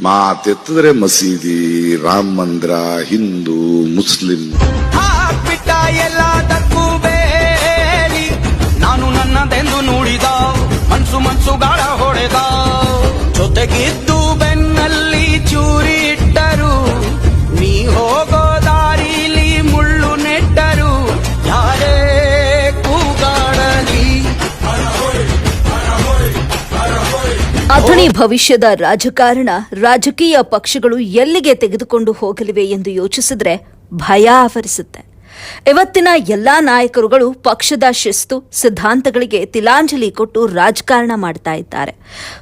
ಮಾತೆತ್ತಿದ್ರೆ ಮಸೀದಿ ರಾಮ ಮಂದಿರ ಹಿಂದೂ ಮುಸ್ಲಿಂ. ನಾನು ನನ್ನದೆಂದು ನುಡಿದ? ಮನ್ಸು ಮನ್ಸು ಗಾಳ ಹೊಡೆದ? ಜೊತೆಗಿದ್ದು ಅಥಣಿ ಭವಿಷ್ಯದ ರಾಜಕಾರಣ ರಾಜಕೀಯ ಪಕ್ಷಗಳು ಎಲ್ಲಿಗೆ ತೆಗೆದುಕೊಂಡು ಹೋಗಲಿವೆ ಎಂದು ಯೋಚಿಸಿದ್ರೆ ಭಯ ಆವರಿಸುತ್ತೆ. ಇವತ್ತಿನ ಎಲ್ಲಾ ನಾಯಕರುಗಳು ಪಕ್ಷದ ಶಿಸ್ತು, ಸಿದ್ಧಾಂತಗಳಿಗೆ ತಿಲಾಂಜಲಿ ಕೊಟ್ಟು ರಾಜಕಾರಣ ಮಾಡ್ತಾ ಇದ್ದಾರೆ.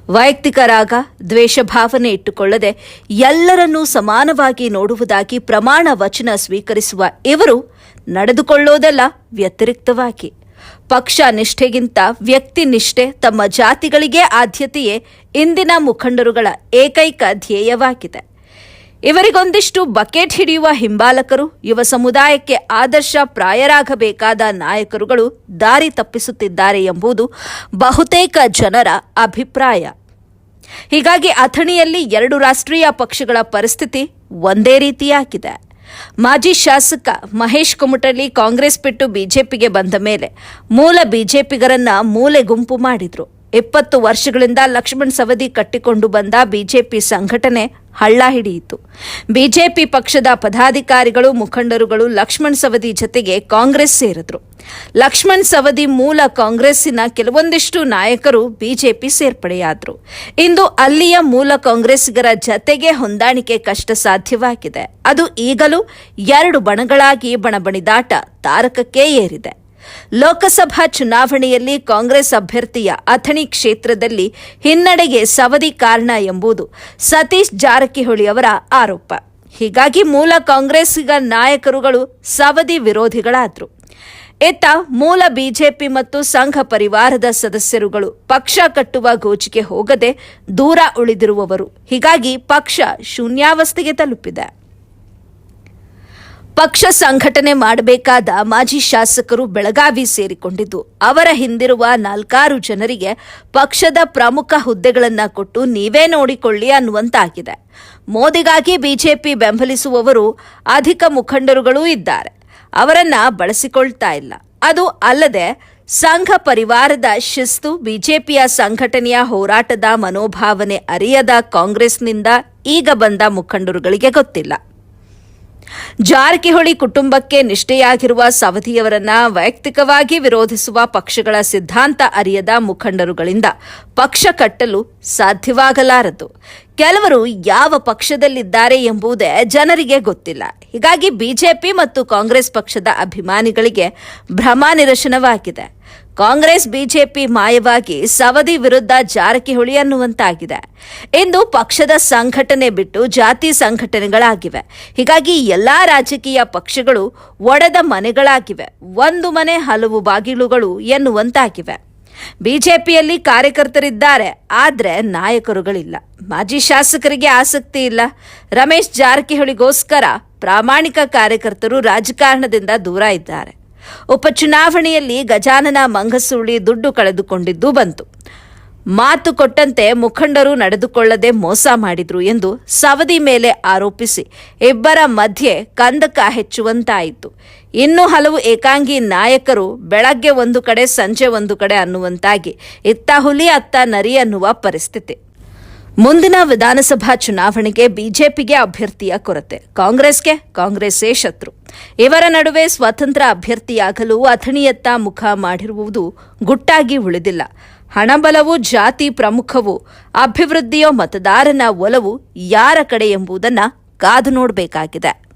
ವೈಯಕ್ತಿಕ ರಾಗ, ದ್ವೇಷ ಭಾವನೆ ಇಟ್ಟುಕೊಳ್ಳದೆ ಎಲ್ಲರನ್ನೂ ಸಮಾನವಾಗಿ ನೋಡುವುದಾಗಿ ಪ್ರಮಾಣ ವಚನ ಸ್ವೀಕರಿಸುವ ಇವರು ನಡೆದುಕೊಳ್ಳೋದೆಲ್ಲ ವ್ಯತಿರಿಕ್ತವಾಗಿ. ಪಕ್ಷ ನಿಷ್ಠೆಗಿಂತ ವ್ಯಕ್ತಿ ನಿಷ್ಠೆ ತಮ್ಮ ಜಾತಿಗಳಿಗೆ ಆದ್ಯತೆಯೇ ಇಂದಿನ ಮುಖಂಡರುಗಳ ಏಕೈಕ ಧ್ಯೇಯವಾಗಿದೆ. ಇವರಿಗೊಂದಿಷ್ಟು ಬಕೆಟ್ ಹಿಡಿಯುವ ಹಿಂಬಾಲಕರು, ಯುವ ಸಮುದಾಯಕ್ಕೆ ಆದರ್ಶ ಪ್ರಾಯರಾಗಬೇಕಾದ ನಾಯಕರುಗಳು ದಾರಿ ತಪ್ಪಿಸುತ್ತಿದ್ದಾರೆ ಎಂಬುದು ಬಹುತೇಕ ಜನರ ಅಭಿಪ್ರಾಯ. ಹೀಗಾಗಿ ಅಥಣಿಯಲ್ಲಿ ಎರಡು ರಾಷ್ಟ್ರೀಯ ಪಕ್ಷಗಳ ಪರಿಸ್ಥಿತಿ ಒಂದೇ ರೀತಿಯಾಗಿದೆ. ಮಾಜಿ ಶಾಸಕ ಮಹೇಶ್ ಕುಮಟಳ್ಳಿ ಕಾಂಗ್ರೆಸ್ ಬಿಟ್ಟು ಬಿಜೆಪಿಗೆ ಬಂದ ಮೇಲೆ ಮೂಲ ಬಿಜೆಪಿಗರನ್ನ ಮೂಲೆ ಗುಂಪು ಮಾಡಿದ್ರು. ಇಪ್ಪತ್ತು ವರ್ಷಗಳಿಂದ ಲಕ್ಷ್ಮಣ್ ಸವದಿ ಕಟ್ಟಿಕೊಂಡು ಬಂದ ಬಿಜೆಪಿ ಸಂಘಟನೆ ಹಳ್ಳ ಹಿಡಿಯಿತು ಬಿಜೆಪಿ ಪಕ್ಷದ ಪದಾಧಿಕಾರಿಗಳು, ಮುಖಂಡರುಗಳು ಲಕ್ಷ್ಮಣ್ ಸವದಿ ಜತೆಗೆ ಕಾಂಗ್ರೆಸ್ ಸೇರಿದ್ರು. ಲಕ್ಷ್ಮಣ್ ಸವದಿ ಮೂಲ ಕಾಂಗ್ರೆಸ್ಸಿನ ಕೆಲವೊಂದಿಷ್ಟು ನಾಯಕರು ಬಿಜೆಪಿ ಸೇರ್ಪಡೆಯಾದ್ರು. ಇಂದು ಅಲ್ಲಿಯ ಮೂಲ ಕಾಂಗ್ರೆಸ್ಸಿಗರ ಜತೆಗೆ ಹೊಂದಾಣಿಕೆ ಕಷ್ಟ ಸಾಧ್ಯವಾಗಿದೆ ಅದು ಈಗಲೂ ಎರಡು ಬಣಗಳಾಗಿ ಬಣಬಣಿದಾಟ ತಾರಕಕ್ಕೆ ಏರಿದೆ. ಲೋಕಸಭಾ ಚುನಾವಣೆಯಲ್ಲಿ ಕಾಂಗ್ರೆಸ್ ಅಭ್ಯರ್ಥಿಯ ಅಥಣಿ ಕ್ಷೇತ್ರದಲ್ಲಿ ಹಿನ್ನಡೆಗೆ ಸವದಿ ಕಾರಣ ಎಂಬುದು ಸತೀಶ್ ಜಾರಕಿಹೊಳಿ ಅವರ ಆರೋಪ. ಹೀಗಾಗಿ ಮೂಲ ಕಾಂಗ್ರೆಸ್ಸಿಗ ನಾಯಕರುಗಳು ಸವದಿ ವಿರೋಧಿಗಳಾದರು. ಇತ್ತ ಮೂಲ ಬಿಜೆಪಿ ಮತ್ತು ಸಂಘ ಪರಿವಾರದ ಸದಸ್ಯರುಗಳು ಪಕ್ಷ ಕಟ್ಟುವ ಗೋಜಿಗೆ ಹೋಗದೆ ದೂರ ಉಳಿದಿರುವವರು. ಹೀಗಾಗಿ ಪಕ್ಷ ಶೂನ್ಯಾವಸ್ಥೆಗೆ ತಲುಪಿದೆ. ಪಕ್ಷ ಸಂಘಟನೆ ಮಾಡಬೇಕಾದ ಮಾಜಿ ಶಾಸಕರು ಬೆಳಗಾವಿ ಸೇರಿಕೊಂಡಿದ್ದು, ಅವರ ಹಿಂದಿರುವ ನಾಲ್ಕಾರು ಜನರಿಗೆ ಪಕ್ಷದ ಪ್ರಮುಖ ಹುದ್ದೆಗಳನ್ನ ಕೊಟ್ಟು ನೀವೇ ನೋಡಿಕೊಳ್ಳಿ ಅನ್ನುವಂತಾಗಿದೆ. ಮೋದಿಗಾಗಿ ಬಿಜೆಪಿ ಬೆಂಬಲಿಸುವವರು ಅಧಿಕ ಮುಖಂಡರುಗಳೂ ಇದ್ದಾರೆ. ಅವರನ್ನ ಬಳಸಿಕೊಳ್ತಾ ಇಲ್ಲ. ಅದು ಅಲ್ಲದೆ, ಸಂಘ ಪರಿವಾರದ ಶಿಸ್ತು ಬಿಜೆಪಿಯ ಸಂಘಟನೆಯ ಹೋರಾಟದ ಮನೋಭಾವನೆ ಅರಿಯದ ಕಾಂಗ್ರೆಸ್ನಿಂದ ಈಗ ಬಂದ ಮುಖಂಡರುಗಳಿಗೆ ಗೊತ್ತಿಲ್ಲ. ಜಾರಕಿಹೊಳಿ ಕುಟುಂಬಕ್ಕೆ ನಿಷ್ಠೆಯಾಗಿರುವ ಸವದಿಯವರನ್ನ ವೈಯಕ್ತಿಕವಾಗಿ ವಿರೋಧಿಸುವ ಪಕ್ಷಗಳ ಸಿದ್ಧಾಂತ ಅರಿಯದ ಮುಖಂಡರುಗಳಿಂದ ಪಕ್ಷ ಕಟ್ಟಲು ಸಾಧ್ಯವಾಗಲಾರದು. ಕೆಲವರು ಯಾವ ಪಕ್ಷದಲ್ಲಿದ್ದಾರೆ ಎಂಬುದೇ ಜನರಿಗೆ ಗೊತ್ತಿಲ್ಲ. ಹೀಗಾಗಿ ಬಿಜೆಪಿ ಮತ್ತು ಕಾಂಗ್ರೆಸ್ ಪಕ್ಷದ ಅಭಿಮಾನಿಗಳಿಗೆ ಭ್ರಮ ನಿರಶನವಾಗಿದೆ. ಕಾಂಗ್ರೆಸ್ ಬಿಜೆಪಿ ಮಾಯವಾಗಿ ಸವದಿ ವಿರುದ್ಧ ಜಾರಕಿಹೊಳಿ ಅನ್ನುವಂತಾಗಿದೆ. ಇಂದು ಪಕ್ಷದ ಸಂಘಟನೆ ಬಿಟ್ಟು ಜಾತಿ ಸಂಘಟನೆಗಳಾಗಿವೆ. ಹೀಗಾಗಿ ಎಲ್ಲಾ ರಾಜಕೀಯ ಪಕ್ಷಗಳು ಒಡೆದ ಮನೆಗಳಾಗಿವೆ. ಒಂದು ಮನೆ ಹಲವು ಬಾಗಿಲುಗಳು ಎನ್ನುವಂತಾಗಿವೆ. ಬಿಜೆಪಿಯಲ್ಲಿ ಕಾರ್ಯಕರ್ತರಿದ್ದಾರೆ, ಆದ್ರೆ ನಾಯಕರುಗಳಿಲ್ಲ. ಮಾಜಿ ಶಾಸಕರಿಗೆ ಆಸಕ್ತಿ ಇಲ್ಲ. ರಮೇಶ್ ಜಾರಕಿಹೊಳಿಗೋಸ್ಕರ ಪ್ರಾಮಾಣಿಕ ಕಾರ್ಯಕರ್ತರು ರಾಜಕಾರಣದಿಂದ ದೂರ ಇದ್ದಾರೆ. ಉಪಚುನಾವಣೆಯಲ್ಲಿ ಗಜಾನನ ಮಂಗಸೂಳಿ ದುಡ್ಡು ಕಳೆದುಕೊಂಡಿದ್ದು ಬಂತು. ಮಾತು ಕೊಟ್ಟಂತೆ ಮುಖಂಡರು ನಡೆದುಕೊಳ್ಳದೆ ಮೋಸ ಮಾಡಿದ್ರು ಎಂದು ಸವದಿ ಮೇಲೆ ಆರೋಪಿಸಿ ಇಬ್ಬರ ಮಧ್ಯೆ ಕಂದಕ ಹೆಚ್ಚುವಂತಾಯಿತು. ಇನ್ನು ಹಲವು ಏಕಾಂಗಿ ನಾಯಕರು ಬೆಳಗ್ಗೆ ಒಂದು ಕಡೆ, ಸಂಜೆ ಒಂದು ಕಡೆ ಅನ್ನುವಂತಾಗಿ ಇತ್ತ ಹುಲಿ ಅತ್ತ ನರಿ ಅನ್ನುವ ಪರಿಸ್ಥಿತಿ. ಮುಂದಿನ ವಿಧಾನಸಭಾ ಚುನಾವಣೆಗೆ ಬಿಜೆಪಿಗೆ ಅಭ್ಯರ್ಥಿಯ ಕೊರತೆ. ಕಾಂಗ್ರೆಸ್ಗೆ ಕಾಂಗ್ರೆಸ್ಸೇ ಶತ್ರು. ಇವರ ನಡುವೆ ಸ್ವತಂತ್ರ ಅಭ್ಯರ್ಥಿಯಾಗಲು ಅಥಣಿಯತ್ತ ಮುಖ ಮಾಡಿರುವುದು ಗುಟ್ಟಾಗಿ ಉಳಿದಿಲ್ಲ. ಹಣಬಲವು ಜಾತಿ ಪ್ರಮುಖವು, ಅಭಿವೃದ್ಧಿಯೋ ಮತದಾರನ ಒಲವು ಯಾರ ಕಡೆ ಎಂಬುದನ್ನ ಕಾದು ನೋಡಬೇಕಾಗಿದೆ.